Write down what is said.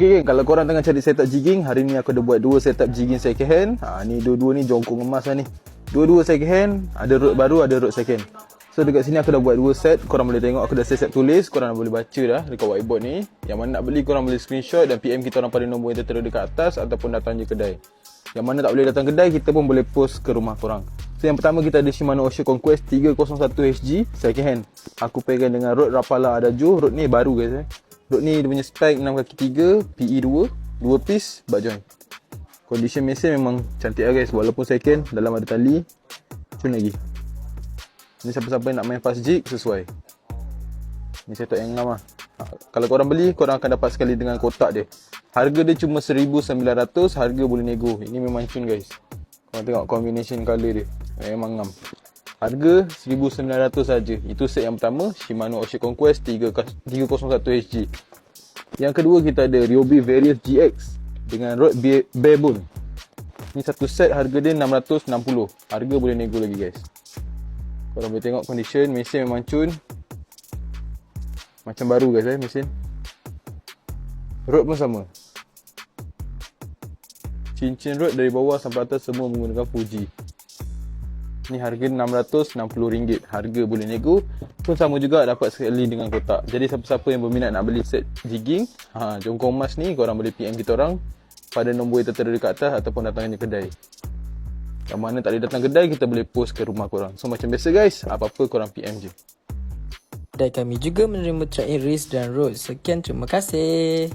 Okay, kalau korang tengah cari setup jigging, hari ni aku ada buat dua setup jigging second hand. Ha, ni dua-dua ni jongkong emas lah ni. Dua-dua second hand, ada road baru, ada road second. So dekat sini aku dah buat dua set, korang boleh tengok aku dah set-set tulis, korang dah boleh baca dah dekat whiteboard ni. Yang mana nak beli korang boleh screenshot dan PM kita orang pada nombor yang tertera dekat atas ataupun datang je kedai. Yang mana tak boleh datang kedai, kita pun boleh post ke rumah korang. So yang pertama kita ada Shimano Ocean Conquest 301HG second hand. Aku pegang dengan Rode Rapala Adagio, Rode ni baru guys eh. Rode ni dia punya spek 6 kaki 3, PE 2, 2 piece, butt joint. Condition mesin memang cantik lah guys walaupun second dalam ada tali. Cun lagi. Ni siapa-siapa yang nak main fast jig sesuai. Ni setup yang ngam lah. Ha, kalau korang beli, korang akan dapat sekali dengan kotak dia. Harga dia cuma 1900, harga boleh nego. Ini memang cun guys. Korang tengok combination colour dia. Memang ngam. Harga 1900 saja. Itu set yang pertama, Shimano Ocean Conquest 301HG. Yang kedua kita ada Ryobi Various GX dengan rod Barebone. Ni satu set harga dia 660. Harga boleh nego lagi guys. Korang boleh tengok condition mesin memang cun. Macam baru guys eh mesin. Rod pun sama. Cincin rod dari bawah sampai atas semua menggunakan Fuji. Ni harga RM660. Harga boleh nego. Pun sama juga dapat sekali dengan kotak. Jadi siapa-siapa yang berminat nak beli set jigging, ha, jongkong emas ni korang boleh PM kita orang pada nombor yang tertera dekat atas ataupun datang je kedai. Yang mana tak boleh datang kedai, kita boleh post ke rumah korang. So macam biasa guys, apa-apa korang PM je. Dan kami juga menerima track in race dan road. Sekian terima kasih.